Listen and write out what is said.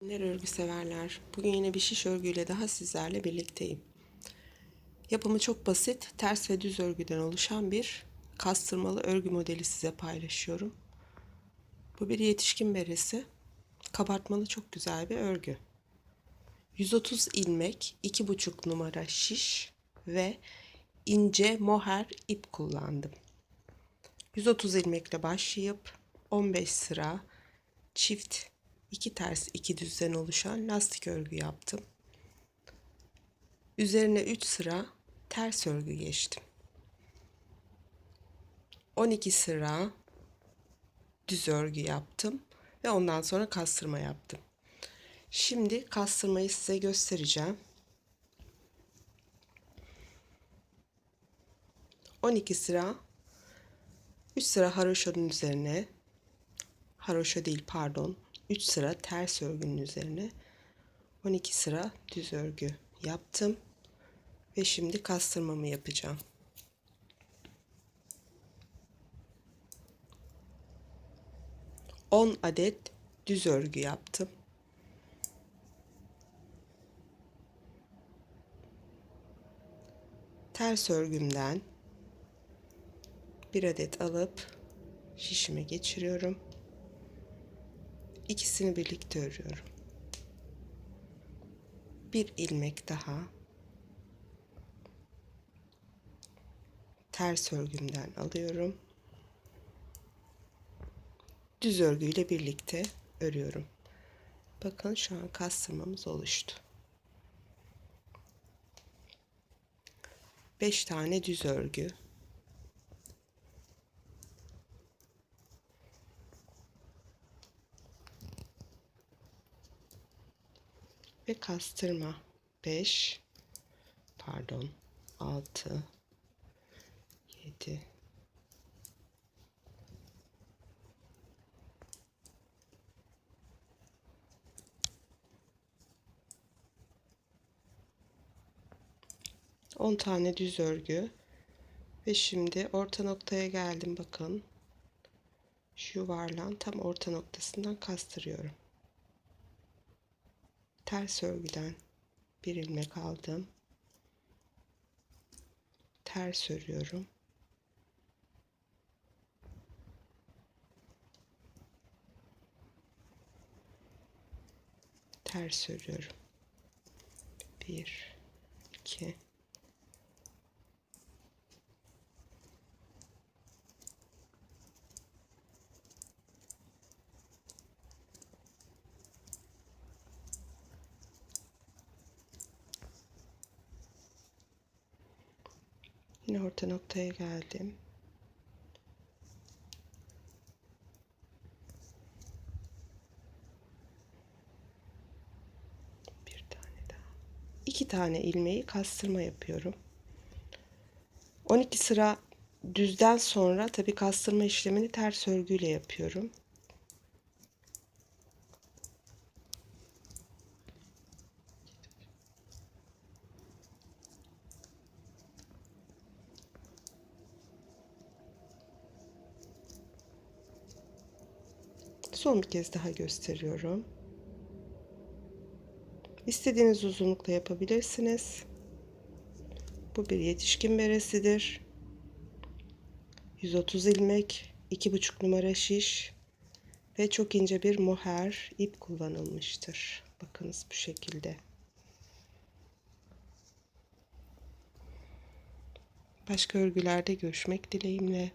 Günler örgü severler. Bugün yine bir şiş örgüyle daha sizlerle birlikteyim. Yapımı çok basit, ters ve düz örgüden oluşan bir kastırmalı örgü modeli size paylaşıyorum. Bu bir yetişkin beresi. Kabartmalı çok güzel bir örgü. 130 ilmek, 2,5 numara şiş ve ince moher ip kullandım. 130 ilmekle başlayıp 15 sıra çift iki ters iki düzden oluşan lastik örgü yaptım. Üzerine 3 sıra ters örgü geçtim. 12 sıra düz örgü yaptım ve ondan sonra kastırma yaptım. Şimdi kastırmayı size göstereceğim. 12 sıra 3 sıra haroşanın üzerine haroşa değil pardon 3 sıra ters örgünün üzerine 12 sıra düz örgü yaptım ve şimdi kastırmamı yapacağım. On adet düz örgü yaptım. Ters örgümden bir adet alıp şişime geçiriyorum. İkisini birlikte örüyorum. Bir ilmek daha ters örgümden alıyorum. Düz örgüyle birlikte örüyorum. Bakın şu an kastırmamız oluştu. 5 tane düz örgü ve kastırma. 5 pardon. 6 7 10 tane düz örgü. Ve şimdi orta noktaya geldim bakın. Şu yuvarlan tam orta noktasından kastırıyorum ters örgüden bir ilmek aldım. Ters örüyorum. Ters örüyorum. Bir, iki, Yine orta noktaya geldim. Bir tane daha. İki tane ilmeği kastırma yapıyorum. 12 sıra düzden sonra tabi kastırma işlemini ters örgüyle yapıyorum. Son bir kez daha gösteriyorum. İstediğiniz uzunlukla yapabilirsiniz. Bu bir yetişkin beresidir. 130 ilmek, 2,5 numara şiş ve çok ince bir moher ip kullanılmıştır. Bakınız bu şekilde. Başka örgülerde görüşmek dileğimle.